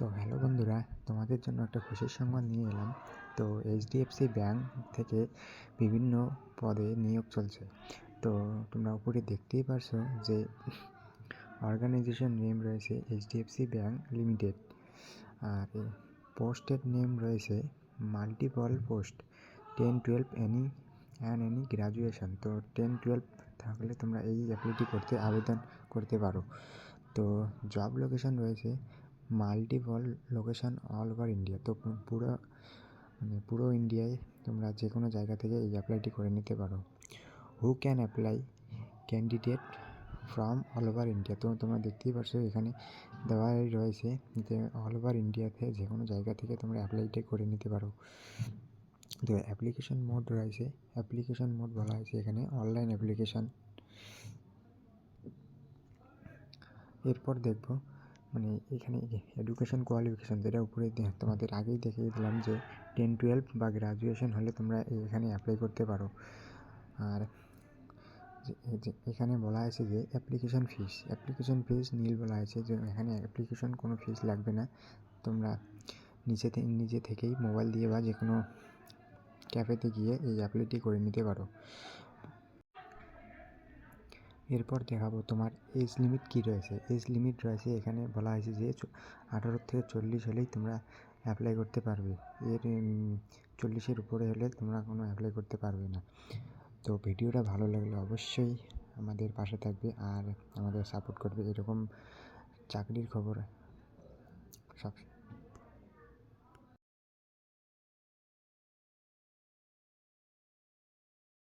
তো হ্যালো বন্ধুরা, তোমাদের জন্য একটা খুশির সংবাদ নিয়ে এলাম। তো এইচডিএফসি ব্যাংক থেকে বিভিন্ন পদে নিয়োগ চলছে। তো তোমরা উপরে দেখতেই পারছ যে অর্গানাইজেশন নেম রয়েছে এইচডিএফসি ব্যাংক লিমিটেড আর পোস্টের নেম রয়েছে multiple post ten twelve any and any graduation তো টেন টুয়েলভ থাকলে তোমরা এই অ্যাপ্লিটি করতে আবেদন করতে পারো। তো জব লোকেশন রয়েছে multiple location all over India তো পুরো মানে পুরো ইন্ডিয়ায় তোমরা যে কোনো জায়গা থেকে এই অ্যাপ্লাইটি করে নিতে পারো। Who can apply candidate from all over India তো তোমরা দেখতেই পারছ এখানে দেওয়াই রয়েছে যে অল ওভার ইন্ডিয়াতে যে কোনো জায়গা থেকে তোমরা অ্যাপ্লাইটা করে নিতে পারো। তো অ্যাপ্লিকেশন মোড রয়েছে। অ্যাপ্লিকেশন মোড বলা হয়েছে এখানে অনলাইন অ্যাপ্লিকেশান এরপর দেখব মানে এখানে এডুকেশন কোয়ালিফিকেশান যেটা উপরে তোমাদের আগেই দেখিয়ে দিলাম যে টেন টুয়েলভ বা গ্রাজুয়েশন হলে তোমরা এখানে অ্যাপ্লাই করতে পারো। আর এখানে বলা আছে যে অ্যাপ্লিকেশন ফিস অ্যাপ্লিকেশন ফিস নীল বলা আছে যে এখানে অ্যাপ্লিকেশন কোনো ফিস লাগবে না। তোমরা নিজে নিজে থেকেই মোবাইল দিয়ে বা যে কোনো ক্যাফেতে গিয়ে এই অ্যাপ্লাইটি করে নিতে পারো। এরপর দেখাবো তোমার এজ লিমিট কী রয়েছে। এজ লিমিট রয়েছে, এখানে বলা হয়েছে যে আঠারো থেকে চল্লিশ হলেই তোমরা অ্যাপ্লাই করতে পারবে। এর চল্লিশের উপরে হলে তোমরা কোনো অ্যাপ্লাই করতে পারবে না। তো ভিডিওটা ভালো লাগলে অবশ্যই আমাদের পাশে থাকবে আর আমাদের সাপোর্ট করবে। এরকম চাকরির খবর সব